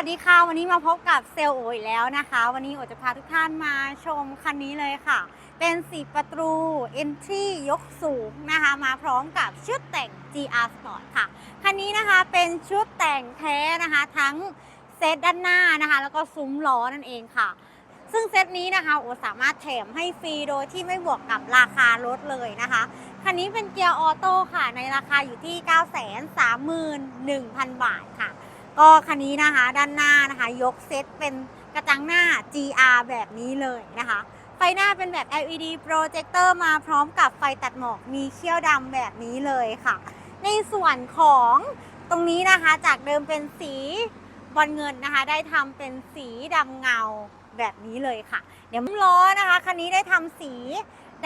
วัสดีค่ะ วันนี้มาพบกับเซลล์โออีกแล้วนะคะ วันนี้โอจะพาทุกท่านมาชมคันนี้เลยค่ะ เป็นสีประตู Entry ยกสูงนะคะ มาพร้อมกับชุดแต่ง GR Sport ค่ะ คันนี้นะคะเป็นชุดแต่งแท้นะคะ ทั้งเซตด้านหน้านะคะ แล้วก็ซุ้มล้อนั่นเองค่ะ ซึ่งเซตนี้นะคะโอสามารถแถมให้ฟรีโดยที่ไม่บวกกับราคารถเลยนะคะคันนี้เป็นเกียร์ออโต้ค่ะ ในราคาอยู่ที่ 931,000 บาทค่ะ ก็คันนี้นะคะด้านหน้านะคะ ยกเซตเป็นกระจังหน้า GR แบบนี้เลยนะคะ ไฟหน้าเป็นแบบ LED โปรเจคเตอร์มาพร้อมกับไฟตัดหมอกมีเขี้ยวดำแบบนี้เลยค่ะ ในส่วนของตรงนี้นะคะจากเดิมเป็นสีบอลเงินนะคะ ได้ทำเป็นสีดำเงาแบบนี้เลยค่ะ เดี๋ยวล้อนะคะคันนี้ได้ทำสี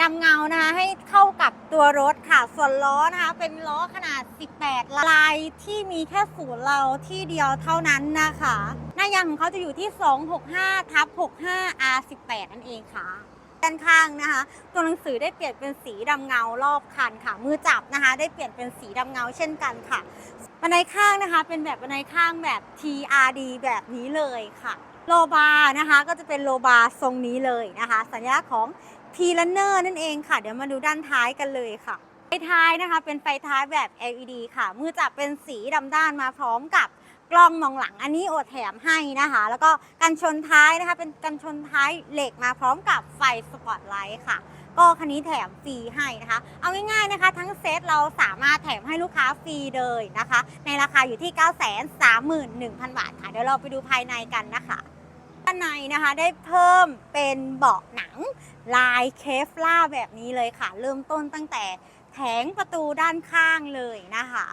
ดำเงานะคะให้เข้ากับตัวรถค่ะ ส่วนล้อนะคะ เป็นล้อขนาด 18 ลายที่มีแค่ศูนย์เราที่เดียวเท่านั้นนะคะ หน้ายางของเขาจะอยู่ที่ 265ทับ65 R18 นั่นเองค่ะ ด้านข้างนะคะ ตัวหนังสือได้เปลี่ยนเป็นสีดำเงารอบคันค่ะ มือจับนะคะ ได้เปลี่ยนเป็นสีดำเงาเช่นกันค่ะบันไดข้างนะคะ เป็นแบบบันไดข้างแบบ TRD แบบนี้เลยค่ะโลบาร์นะคะก็จะเป็นโลบาร์ทรงนี้เลยนะคะ สัญลักษณ์ของ T runner นั่นเองค่ะ เดี๋ยวมาดูด้านท้ายกันเลยค่ะ ไฟท้ายนะคะ เป็นไฟท้ายแบบ LED ค่ะ มือจับเป็นสีดำด้านมาพร้อมกับกล้องมองหลังอันนี้โอดแถมให้นะคะ แล้วก็กันชนท้ายนะคะ เป็นกันชนท้ายเหล็กมาพร้อมกับไฟสปอตไลท์ค่ะ ก็คันนี้แถมฟรีให้นะคะ เอาง่ายๆนะคะ ทั้งเซตเราสามารถแถมให้ลูกค้าฟรีเลยนะคะ ในราคาอยู่ที่ 931,000 บาทค่ะ เดี๋ยวเราไปดูภายในกันนะคะ ด้านในนะคะได้เพิ่มเป็นเบาะหนังลายเคฟล่าแบบนี้เลยค่ะ เริ่มต้นตั้งแต่แผงประตูด้านข้างเลยนะคะ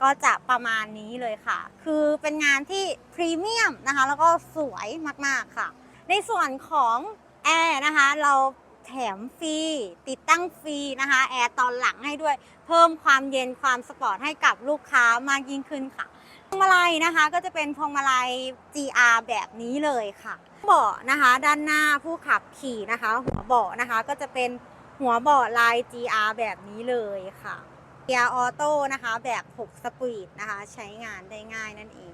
ก็จะประมาณนี้เลยค่ะ คือเป็นงานที่พรีเมียมนะคะ แล้วก็สวยมากๆค่ะ ในส่วนของแอร์นะคะ เราแถมฟรีติดตั้งฟรีนะคะแอร์ตอนหลังให้ด้วย เพิ่มความเย็นความสปอร์ตให้กับลูกค้ามากยิ่งขึ้นค่ะ วงมาลัยนะคะก็จะเป็นพวงมาลัย GR แบบนี้เลยค่ะเบาะนะคะ ด้านหน้าผู้ขับขี่นะคะ หัวเบาะนะคะก็จะเป็นหัวเบาะลาย GR แบบนี้เลยค่ะเกียร์ออโต้นะคะ แบบ 6 สปีดนะคะ ใช้งานได้ง่ายนั่นเอง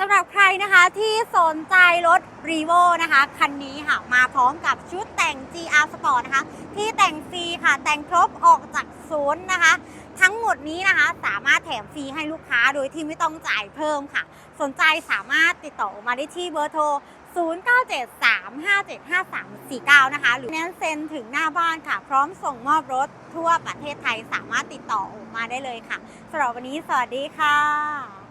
สำหรับใครนะคะที่สนใจรถ r e v o นะคะ คันนี้ค่ะ มาพร้อมกับชุดแต่ง GR Sport นะคะ ที่แต่งฟรีค่ะ แต่งครบออกจากศูนย์นะคะ ทั้งหมดนี้นะคะ สามารถแถมฟรีให้ลูกค้าโดยที่ไม่ต้องจ่ายเพิ่มค่ะ สนใจสามารถติดต่อมาได้ที่เบอร์โทร 0973575349 นะคะ หรือแนนเซ็นถึงหน้าบ้านค่ะ พร้อมส่งมอบรถทั่วประเทศไทยสามารถติดต่อมาได้เลยค่ะสำหรับวันนี้สวัสดีค่ะ